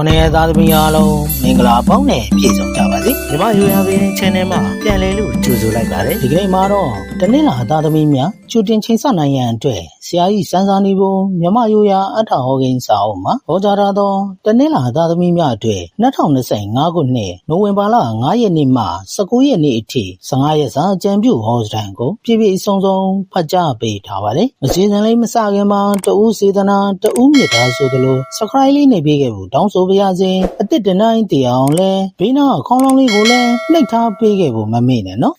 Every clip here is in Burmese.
ခုနှစ်ရက်သားသမီးအားလုံးမင်္ဂလာပေါင်းနဲ့ပြည့်စုံကြပါစေညီမရိုးရာပင် channel မှာပြန်လည်လို့ကြိုဆိုလိုက်ပါတယ်ဒီကနေ့မှာတော့တနင်္လာသားသမီးများကြိုတင်ချိန်ဆနိုင်ရန်အတွက်ဆရာကြီးစန်းစာနေပုံမြမရိုးရာအထဟောကိန်းစာအုပ်မှာဟောကြားထားသောတနင်္လာသားသမီးများအတွက်2025ခုနှစ်နိုဝင်ဘာလ9ရက်နေ့မှ19ရက်နေ့အထိ15ရက်စာအကြံပြုဟောစတန်ကိုပြည့်ပြည့်စုံစုံဖတ်ကြားပေးထားပါတယ်အစီအစဉ်လေးမစခင်မှာတဦးစေတနာတဦးမြတ်တာဆိုသလို subscribe လေးနေပေးခဲ့ဖို့တောင်းဆိုပါရစေအစ်စ်တနိုင်တည်အောင်လဲဘေးနားခေါင်းလောင်းလေးကိုလည်းနှိပ်ထားပေးခဲ့ဖို့မမေ့နဲ့နော်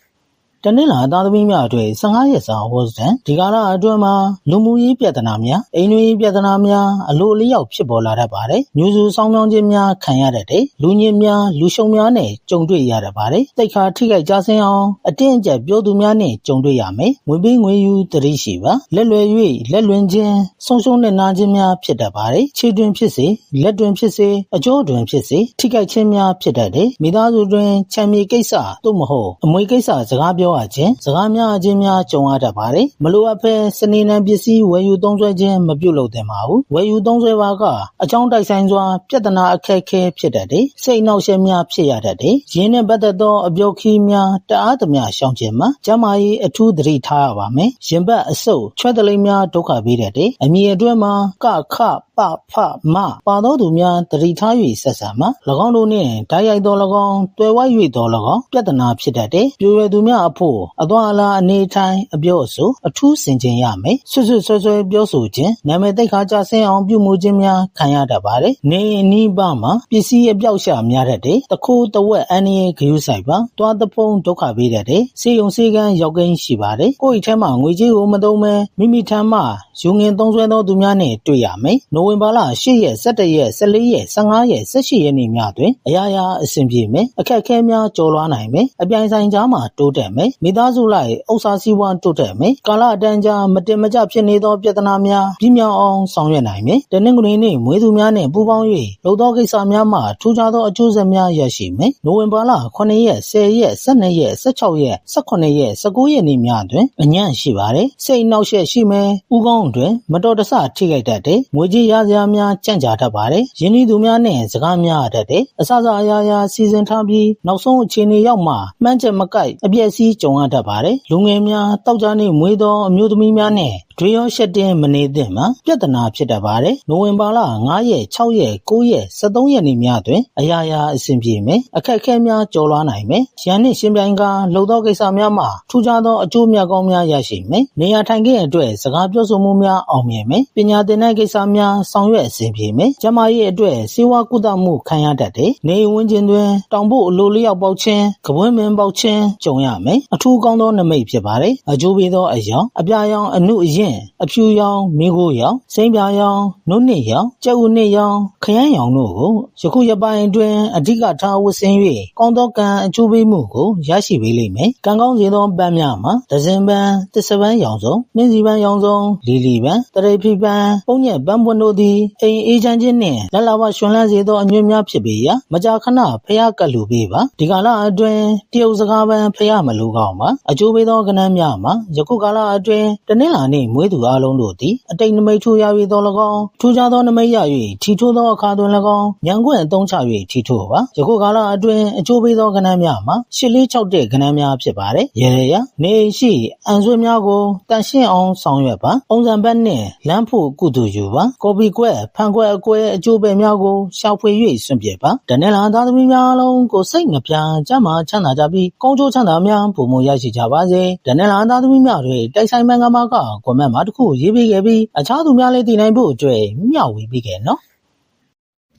တနင်္လာသားသမီးများအတွက်15ရက်စာဟောစတန်ဒီကာလအတွင်းမှာလူမှုရေးပြဿနာများအိမ်တွင်းရေးပြဿနာများအလိုအလျောက်ဖြစ်ပေါ်လာတတ်ပါတယ်။ညူစုဆောင်းပြောင်းခြင်းများခံရတတ်တယ်။လူညစ်များလူရှုံများနဲ့ကြုံတွေ့ရတတ်ပါတယ်။တိတ်ခါထိခိုက်ကြဆင်းအောင်အတင်းအကျပ်ပြောသူများနဲ့ကြုံတွေ့ရမယ်။ငွေပေးငွေယူတရိရှိပါလက်လွယ်၍လက်လွင်ခြင်းဆုံးရှုံးတဲ့နာခြင်းများဖြစ်တတ်ပါတယ်။ခြေတွင်ဖြစ်စေလက်တွင်ဖြစ်စေအကျိုးတွင်ဖြစ်စေထိခိုက်ခြင်းများဖြစ်တတ်တယ်။မိသားစုတွင်ချမ်းမြေကိစ္စသို့မဟုတ်အမွေကိစ္စစကားပြောရခြင်းစကားများအချင်းများကြုံရတတ်ပါတယ်။မလိုအပ်ဘဲစနေနံပစ္စည်းဝယ်ယူသုံးစွဲခြင်းမပြုလုပ်သင့်ပါဘူး။ဝယ်ယူသုံးစွဲပါကအကြောင်းတိုက်ဆိုင်စွာပြဿနာအခက်အခဲဖြစ်တတ်တယ်။စိတ်နှောက်ယှက်များဖြစ်ရတတ်တယ်။ရင်းနှင့်ပတ်သက်သောအပြောခီးများတအားသမျှရှောင်ကျဉ်မှာကျန်းမာရေးအထူးသတိထားရပါမယ်။ရင်ဘတ်အဆုပ်ချွဲတလိမ်များဒုက္ခပေးတတ်တယ်။အမည်အတွင်းမှာကခ ပဖမပါသောသူများတတိထား၍ဆက်ဆံမှာ၎င်းတို့နှင့်ဓာတ်ရိုက်သော၎င်းတွယ်ဝိုက်၍သော၎င်းပြဿနာဖြစ်တတ်တယ်။ပြိုရွယ်သူများအဖို့အသွာအလာအနေထိုင်အပြောအဆိုအထူးဆင်ခြင်ရမယ်။ဆွဆွဆွဆွပြောဆိုခြင်းနာမည်တိတ်ခါကြဆင်းအောင်ပြုမှုခြင်းများခံရတတ်ပါတယ်။နေအနီးပါမှာပစ္စည်းအပြောက်ရှာများတတ်တယ်။တခိုးတဝက်အန္တရာယ်ဂရုစိုက်ပါ။တွားတဖုံးဒုက္ခပေးတတ်တယ်။စေယုံစေကန်းရောက်ကိန်းရှိပါတယ်။ကိုယ့်အိတ်ထဲမှာငွေကြေးကိုမသုံးမဲမိမိထံမှယူငင်သုံးဆွဲသောသူများနဲ့တွေ့ရမယ်။နိုဝင်ဘာလ10ရက်17ရက်14ရက်15ရက်18ရက်နေ့များတွင်အရာရာအဆင်ပြေမယ်။အခက်အခဲများကျော်လွှားနိုင်မယ်။အပြိုင်ဆိုင်ကြားမှာတိုးတက်မယ်။မိသားစုလိုက်ဥစ္စာစည်းဝါးတိုးတက်မယ်။ကာလအတန်းကြားမတင်မကျဖြစ်နေသောပြဿနာများပြင်းမြောက်အောင်ဆောင်ရွက်နိုင်မယ်။တနင်္ဂနွေနေ့မွေးသူများနှင့်ပူးပေါင်း၍လုပ်သောကိစ္စများမှာထူးခြားသောအကျိုးဆက်များရရှိမယ်။နိုဝင်ဘာလ9ရက်10ရက်12ရက်16ရက်18ရက်19ရက်နေ့များတွင်အညံ့ရှိပါတယ်။စိတ်နှောက်ယှက်ရှိမယ်။ဥကောင်းတွင်မတော်တဆထိခိုက်တတ်တယ်။ငွေကြေးရစရာများကြံ့ကြာတတ်ပါတယ်။ယင်းဤသူများနှင့်စကားများတတ်တယ်။အစစအရာရာစီစဉ်ထားပြီးနောက်ဆုံးအခြေအနေရောက်မှမှန်းချက်မကိုက်အပြည့်အစည်းကြုံရတတ်ပါတယ်။လူငယ်များတောက်ကြနေမွေးသောအမျိုးသမီးများနဲ့ တွေရောရှက်တင်မနေသင့်မှာပြဿနာဖြစ်တတ်ပါတယ်။နိုဝင်ဘာလ9ရက်6ရက်9ရက်13ရက်နေ့များတွင်အရာရာအဆင်ပြေမယ်။အခက်အခဲများကျော်လွှားနိုင်မယ်။ရန်နှင့်ရှင်ပြိုင်ကလှုပ်သောကိစ္စများမှာထူးခြားသောအကျိုးများကောင်းများရရှိမယ်။နေရာထိုင်ခင်းအတွက်စကားပြောဆိုမှုများအောင်မြင်မယ်။ပညာသင်တဲ့ကိစ္စများဆောင်ရွက်အဆင်ပြေမယ်။ကျန်းမာရေးအတွက်စေဝါကုသမှုခံရတတ်တယ်။နေအိမ်ဝန်းကျင်တွင်တောင်ဖို့အလိုလျောက်ပေါက်ခြင်း၊ကပွင့်မင်ပေါက်ခြင်းကြုံရမယ်။အထူးကောင်းသောနမိတ်ဖြစ်ပါတယ်။အကျိုးပေးသောအယောင်အပြာရောင်အနုအရင်အဖြူရောင်မိခိုးရောင်စိမ့်ပြာရောင်နုနှစ်ရောင်ကြက်ဥနှစ်ရောင်ခရမ်းရောင်တို့ကိုယခုရပိုင်းအတွင်းအဓိကထားဝတ်ဆင်၍ကောင်းသောကံအကျိုးပေးမှုကိုရရှိပေးလိမ့်မယ်။ကံကောင်းစေသောပန်းများမှာဒဇင်ပန်းတစ္ဆပန်းရောင်စုံနှင်းစီပန်းရောင်စုံလီလီပန်းတရိဖိပန်းပုံညက်ပန်းပွန်းတို့သည်အိမ်အေးချမ်းခြင်းနှင့်လက်လာဝရွှင်လန်းစေသောအညွန့်များဖြစ်ပေရာမကြာခဏဖျားကပ်လူပေးပါဒီကာလအတွင်းတရုတ်စကားပန်းဖျားမလိုကောင်းပါအကျိုးပေးသောကဏ္ဍများမှာယခုကာလအတွင်းတနင်္လာနေ့မွေးသူအလုံးတို့သည်အတိတ်နမိတ်ထူရ၍သော၎င်းထူးခြားသောနမိတ်ရ၍ထီထိုးသောအခါတွင်၎င်းညံကွင့်အသုံးချ၍ထီထိုးပါယခုကာလအတွင်းအကျိုးပေးသောကဏ္ဍများမှာရှစ်လေး၆တဲ့ကဏ္ဍများဖြစ်ပါတယ်ရေရရနေရှိအန်ဆွေများကိုတန်ရှင်းအောင်ဆောင်ရွက်ပါပုံစံဘက်နှင့်လမ်းဖို့ကုသိုလ်ယူပါကော်ပီကွက်ဖန်ကွက်အကွဲအကျိုးပဲများကိုရှောက်ဖွေ၍စွန့်ပစ်ပါတနင်္လာသားသမီးများအလုံးကိုစိတ်နှပြကြမ်းမာချမ်းသာကြပြီးကောင်းကျိုးချမ်းသာများပုံမရရှိကြပါစေတနင်္လာသားသမီးများတွေတိုက်ဆိုင်မန်ကမာကကွန်မန့်မှာတစ်ခုရေးပေးခဲ့ပြီးအခြားသူများလည်းတည်နိုင်ဖို့အတွက်မျှဝေပေးခဲ့နော်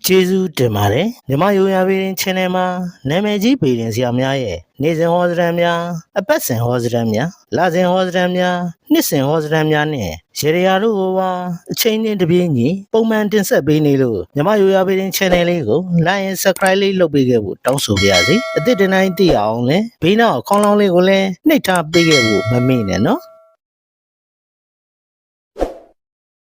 ကျေးဇူးတင်ပါတယ်မြမယိုယာပင် channel မှာနာမည်ကြီးပေရင်ဆရာများရဲ့နေ့စဉ်ဟောစတမ်းများအပတ်စဉ်ဟောစတမ်းများလစဉ်ဟောစတမ်းများနှစ်စဉ်ဟောစတမ်းများနဲ့ရေရရာတို့ကိုပါအချိန်နဲ့တပြေးညီပုံမှန်တင်ဆက်ပေးနေလို့မြမယိုယာပင် channel လေးကို like and subscribe လေးလုပ်ပေးခဲ့ဖို့တောင်းဆိုပါရစေအသစ်တနိုင်သိအောင်လဲဘေးနောက်ခေါင်းလောင်းလေးကိုလည်းနှိပ်ထားပေးခဲ့ဖို့မမေ့နဲ့နော်